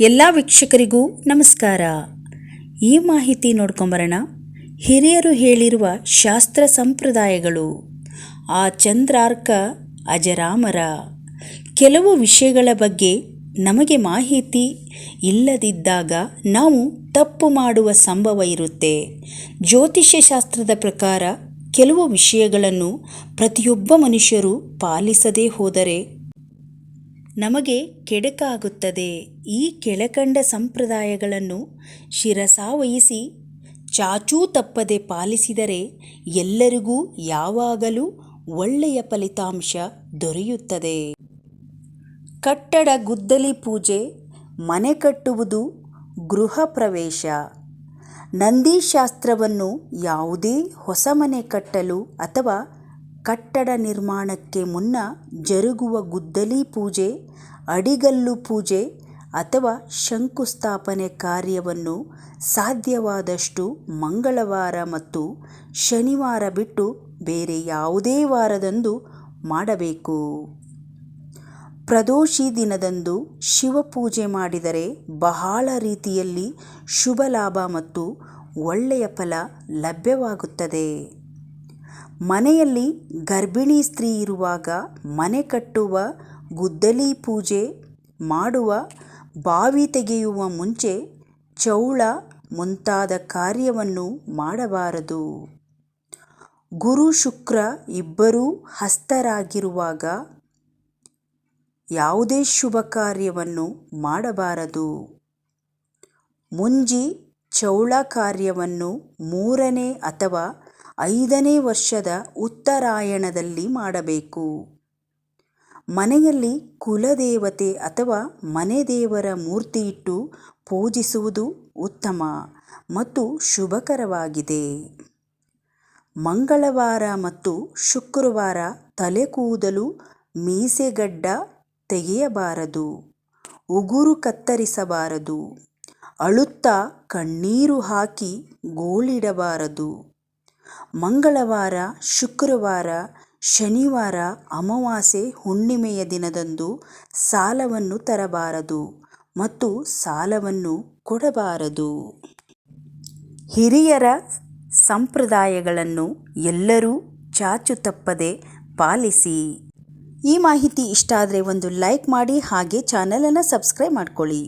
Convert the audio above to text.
ಎಲ್ಲ ವೀಕ್ಷಕರಿಗೂ ನಮಸ್ಕಾರ. ಈ ಮಾಹಿತಿ ನೋಡ್ಕೊಂಬರೋಣ. ಹಿರಿಯರು ಹೇಳಿರುವ ಶಾಸ್ತ್ರ ಸಂಪ್ರದಾಯಗಳು. ಆ ಚಂದ್ರಾರ್ಕ ಅಜರಾಮರ. ಕೆಲವು ವಿಷಯಗಳ ಬಗ್ಗೆ ನಮಗೆ ಮಾಹಿತಿ ಇಲ್ಲದಿದ್ದಾಗ ನಾವು ತಪ್ಪು ಮಾಡುವ ಸಂಭವ ಇರುತ್ತೆ. ಜ್ಯೋತಿಷ್ಯ ಶಾಸ್ತ್ರದ ಪ್ರಕಾರ ಕೆಲವು ವಿಷಯಗಳನ್ನು ಪ್ರತಿಯೊಬ್ಬ ಮನುಷ್ಯರು ಪಾಲಿಸದೇ ಹೋದರೆ ನಮಗೆ ಕೆಡಕಾಗುತ್ತದೆ. ಈ ಕೆಳಕಂಡ ಸಂಪ್ರದಾಯಗಳನ್ನು ಶಿರಸಾವಹಿಸಿ ಚಾಚೂ ತಪ್ಪದೆ ಪಾಲಿಸಿದರೆ ಎಲ್ಲರಿಗೂ ಯಾವಾಗಲೂ ಒಳ್ಳೆಯ ಫಲಿತಾಂಶ ದೊರೆಯುತ್ತದೆ. ಕಟ್ಟಡ ಗುದ್ದಲಿ ಪೂಜೆ, ಮನೆ ಕಟ್ಟುವುದು, ಗೃಹ ಪ್ರವೇಶ. ನಂದಿಶಾಸ್ತ್ರವನ್ನು ಯಾವುದೇ ಹೊಸ ಮನೆ ಕಟ್ಟಲು ಅಥವಾ ಕಟ್ಟಡ ನಿರ್ಮಾಣಕ್ಕೆ ಮುನ್ನ ಜರುಗುವ ಗುದ್ದಲಿ ಪೂಜೆ, ಅಡಿಗಲ್ಲು ಪೂಜೆ ಅಥವಾ ಶಂಕುಸ್ಥಾಪನೆ ಕಾರ್ಯವನ್ನು ಸಾಧ್ಯವಾದಷ್ಟು ಮಂಗಳವಾರ ಮತ್ತು ಶನಿವಾರ ಬಿಟ್ಟು ಬೇರೆ ಯಾವುದೇ ವಾರದಂದು ಮಾಡಬೇಕು. ಪ್ರದೋಷಿ ದಿನದಂದು ಶಿವಪೂಜೆ ಮಾಡಿದರೆ ಬಹಳ ರೀತಿಯಲ್ಲಿ ಶುಭ ಲಾಭ ಮತ್ತು ಒಳ್ಳೆಯ ಫಲ ಲಭ್ಯವಾಗುತ್ತದೆ. ಮನೆಯಲ್ಲಿ ಗರ್ಭಿಣಿ ಸ್ತ್ರೀ ಇರುವಾಗ ಮನೆ ಕಟ್ಟುವ, ಗುದ್ದಲಿ ಪೂಜೆ ಮಾಡುವ, ಬಾವಿ ತೆಗೆಯುವ ಮುಂಚೆ ಚೌಳ ಮುಂತಾದ ಕಾರ್ಯವನ್ನು ಮಾಡಬಾರದು. ಗುರು ಶುಕ್ರ ಇಬ್ಬರೂ ಹಸ್ತರಾಗಿರುವಾಗ ಯಾವುದೇ ಶುಭ ಕಾರ್ಯವನ್ನು ಮಾಡಬಾರದು. ಮುಂಜಿ ಚೌಳ ಕಾರ್ಯವನ್ನು ಮೂರನೇ ಅಥವಾ ಐದನೇ ವರ್ಷದ ಉತ್ತರಾಯಣದಲ್ಲಿ ಮಾಡಬೇಕು. ಮನೆಯಲ್ಲಿ ಕುಲದೇವತೆ ಅಥವಾ ಮನೆ ದೇವರ ಮೂರ್ತಿ ಇಟ್ಟು ಪೂಜಿಸುವುದು ಉತ್ತಮ ಮತ್ತು ಶುಭಕರವಾಗಿದೆ. ಮಂಗಳವಾರ ಮತ್ತು ಶುಕ್ರವಾರ ತಲೆ ಕೂದಲು ಮೀಸೆಗಡ್ಡ ತೆಗೆಯಬಾರದು, ಉಗುರು ಕತ್ತರಿಸಬಾರದು, ಅಳುತ್ತಾ ಕಣ್ಣೀರು ಹಾಕಿ ಗೋಳಿಡಬಾರದು. ಮಂಗಳವಾರ, ಶುಕ್ರವಾರ, ಶನಿವಾರ, ಅಮಾವಾಸ್ಯೆ, ಹುಣ್ಣಿಮೆಯ ದಿನದಂದು ಸಾಲವನ್ನು ತರಬಾರದು ಮತ್ತು ಸಾಲವನ್ನು ಕೊಡಬಾರದು. ಹಿರಿಯರ ಸಂಪ್ರದಾಯಗಳನ್ನು ಎಲ್ಲರೂ ಚಾಚು ತಪ್ಪದೆ ಪಾಲಿಸಿ. ಈ ಮಾಹಿತಿ ಇಷ್ಟ ಆದರೆ ಒಂದು ಲೈಕ್ ಮಾಡಿ ಹಾಗೆ ಚಾನಲನ್ನು ಸಬ್ಸ್ಕ್ರೈಬ್ ಮಾಡ್ಕೊಳ್ಳಿ.